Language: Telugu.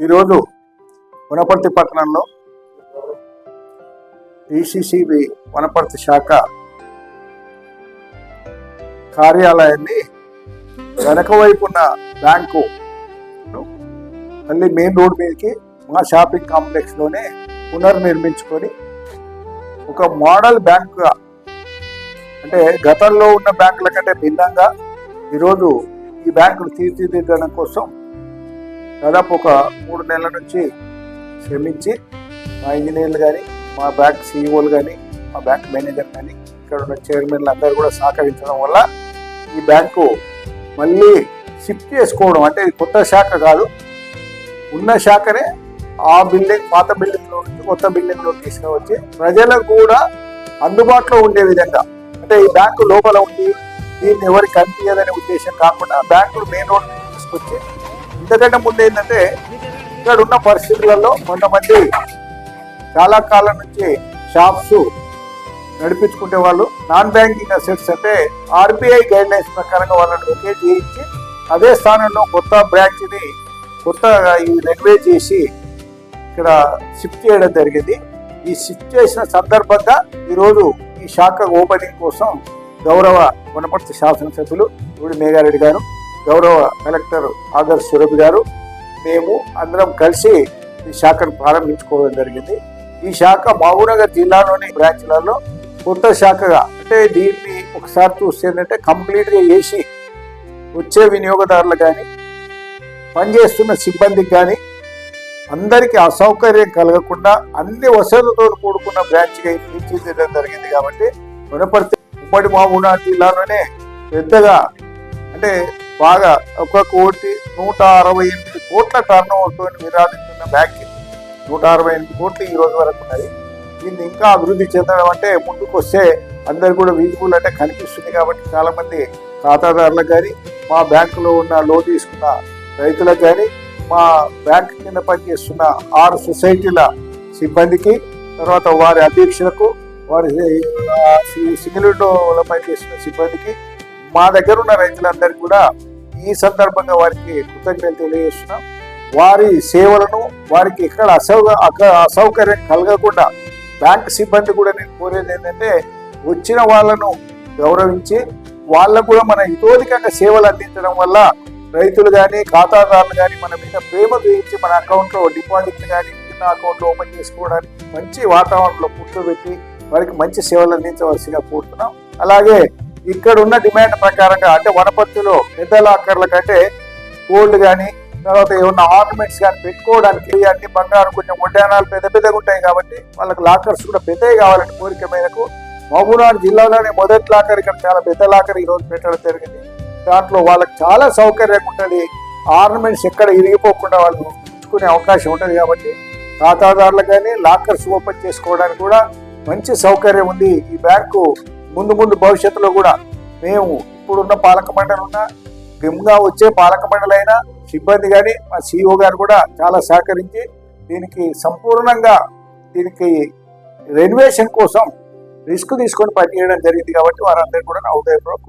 ఈరోజు వనపర్తి పట్టణంలో డిసిసిబి వనపర్తి శాఖ కార్యాలయాన్ని వెనక వైపు ఉన్న బ్యాంకు మళ్ళీ మెయిన్ రోడ్ మీదకి మా షాపింగ్ కాంప్లెక్స్లోనే పునర్నిర్మించుకొని ఒక మోడల్ బ్యాంకుగా అంటే గతంలో ఉన్న బ్యాంకుల కంటే భిన్నంగా ఈరోజు ఈ బ్యాంకును తీర్చిదిద్దడం కోసం దాదాపు ఒక మూడు నెలల నుంచి శ్రమించి మా ఇంజనీర్లు కానీ మా బ్యాంక్ సీఈఓలు కానీ మా బ్యాంక్ మేనేజర్ కానీ ఇక్కడ ఉన్న చైర్మన్లు అందరూ కూడా సహకరించడం వల్ల ఈ బ్యాంకు మళ్ళీ షిఫ్ట్ చేసుకోవడం అంటే ఇది కొత్త శాఖ కాదు. ఉన్న శాఖనే ఆ బిల్డింగ్ పాత బిల్డింగ్లో నుంచి కొత్త బిల్డింగ్లో తీసుకువచ్చి ప్రజలకు కూడా అందుబాటులో ఉండే విధంగా అంటే ఈ బ్యాంకు లోపల ఉంది దీన్ని ఎవరికి కనిపించదనే ఉద్దేశం కాకుండా బ్యాంకులు మెయిన్ రోడ్ తీసుకొచ్చి ఇంతకంటే ముందు ఏంటంటే ఇక్కడ ఉన్న పరిస్థితులలో కొంతమంది చాలా కాలం నుంచి షాప్స్ నడిపించుకునే వాళ్ళు నాన్ బ్యాంకింగ్ అసెట్స్ అంటే ఆర్బీఐ గైడ్ లైన్స్ ప్రకారంగా వాళ్ళని వెకేట్ చేయించి అదే స్థానంలో కొత్త బ్రాంచ్ని కొత్తగా ఈ రెగ్యులేట్ చేసి ఇక్కడ షిఫ్ట్ చేయడం జరిగింది. ఈ షిఫ్ట్ చేసిన సందర్భంగా ఈరోజు ఈ శాఖ ఓపెనింగ్ కోసం గౌరవ వనపర్తి శాసనసభ్యులు ఇప్పుడు మేఘారెడ్డి గారు గౌరవ కలెక్టర్ ఆదర్ సురభి గారు మేము అందరం కలిసి ఈ శాఖను ప్రారంభించుకోవడం జరిగింది. ఈ శాఖ మహబూబ్నగర్ జిల్లాలోని బ్రాంచ్లలో కొత్త శాఖగా అంటే దీన్ని ఒకసారి చూస్తే ఏంటంటే కంప్లీట్గా వేసి వచ్చే వినియోగదారులు కానీ పనిచేస్తున్న సిబ్బందికి కానీ అందరికీ అసౌకర్యం కలగకుండా అన్ని వసతులతో కూడుకున్న బ్రాంచ్గా తీర్చిదిద్దడం జరిగింది కాబట్టి వనపర్తి ఉమ్మడి మహబూబ్నగర్ జిల్లాలోనే పెద్దగా అంటే బాగా ఒక కోటి నూట అరవై ఎనిమిది కోట్ల టర్న్ ఓవర్తో విరాజిస్తున్న బ్యాంక్. నూట అరవై ఎనిమిది కోట్లు ఈ రోజు వరకు ఉన్నది. దీన్ని ఇంకా అభివృద్ధి చెందడం అంటే ముందుకు వస్తే అందరు కూడా విజిబుల్ అంటే కనిపిస్తుంది కాబట్టి చాలామంది ఖాతాదారులకు కానీ మా బ్యాంకులో ఉన్న లోన్ తీసుకున్న రైతులకు కానీ మా బ్యాంక్ కింద పనిచేస్తున్న ఆరు సొసైటీల సిబ్బందికి తర్వాత వారి అధ్యక్షులకు వారి సింగిల్ విండోలో పనిచేస్తున్న సిబ్బందికి మా దగ్గర ఉన్న రైతులందరికీ కూడా ఈ సందర్భంగా వారికి కృతజ్ఞతలు తెలియజేస్తున్నాం. వారి సేవలను వారికి ఎక్కడ అసౌ అసౌకర్యం కలగకుండా బ్యాంక్ సిబ్బంది కూడా నేను కోరేది ఏంటంటే వచ్చిన వాళ్ళను గౌరవించి వాళ్ళకు కూడా మన ఇతోధికంగా సేవలు అందించడం వల్ల రైతులు కానీ ఖాతాదారులు కానీ మన మీద ప్రేమ చూపించి మన అకౌంట్లో డిపాజిట్లు కానీ చిన్న అకౌంట్లో ఓపెన్ చేసుకోవడానికి మంచి వాతావరణంలో కూర్చోబెట్టి వారికి మంచి సేవలు అందించవలసిగా కోరుతున్నాం. అలాగే ఇక్కడ ఉన్న డిమాండ్ ప్రకారంగా అంటే వనపర్తిలో పెద్ద లాకర్ల కంటే గోల్డ్ కానీ తర్వాత ఏమన్నా ఆర్నమెంట్స్ కానీ పెట్టుకోవడానికి అన్ని బంగారం కొంచెం వడ్డానాలు పెద్ద పెద్దగా ఉంటాయి కాబట్టి వాళ్ళకి లాకర్స్ కూడా పెద్దవి కావాలని కోరిక మేరకు మహబూబ్నగర్ జిల్లాలోనే మొదటి లాకర్ ఇక్కడ చాలా పెద్ద లాకర్ ఈ రోజు పెట్టడం జరిగింది. దాంట్లో వాళ్ళకి చాలా సౌకర్యంగా ఉంటుంది. ఆర్నమెంట్స్ ఎక్కడ ఇరిగిపోకుండా వాళ్ళు ఉంచుకునే అవకాశం ఉంటుంది కాబట్టి ఖాతాదారులు కానీ లాకర్స్ ఓపెన్ చేసుకోవడానికి కూడా మంచి సౌకర్యం ఉంది. ఈ బ్యాంకు ముందు ముందు భవిష్యత్తులో కూడా మేము ఇప్పుడున్న పాలక మండలి ఉన్న వచ్చే పాలక మండలి అయినా సిబ్బంది కానీ మా సిఇఓ గారు కూడా చాలా సహకరించి దీనికి సంపూర్ణంగా దీనికి రెన్యువేషన్ కోసం రిస్క్ తీసుకొని పనిచేయడం జరిగింది కాబట్టి వారందరికీ కూడా నా ఉదయపూర్వక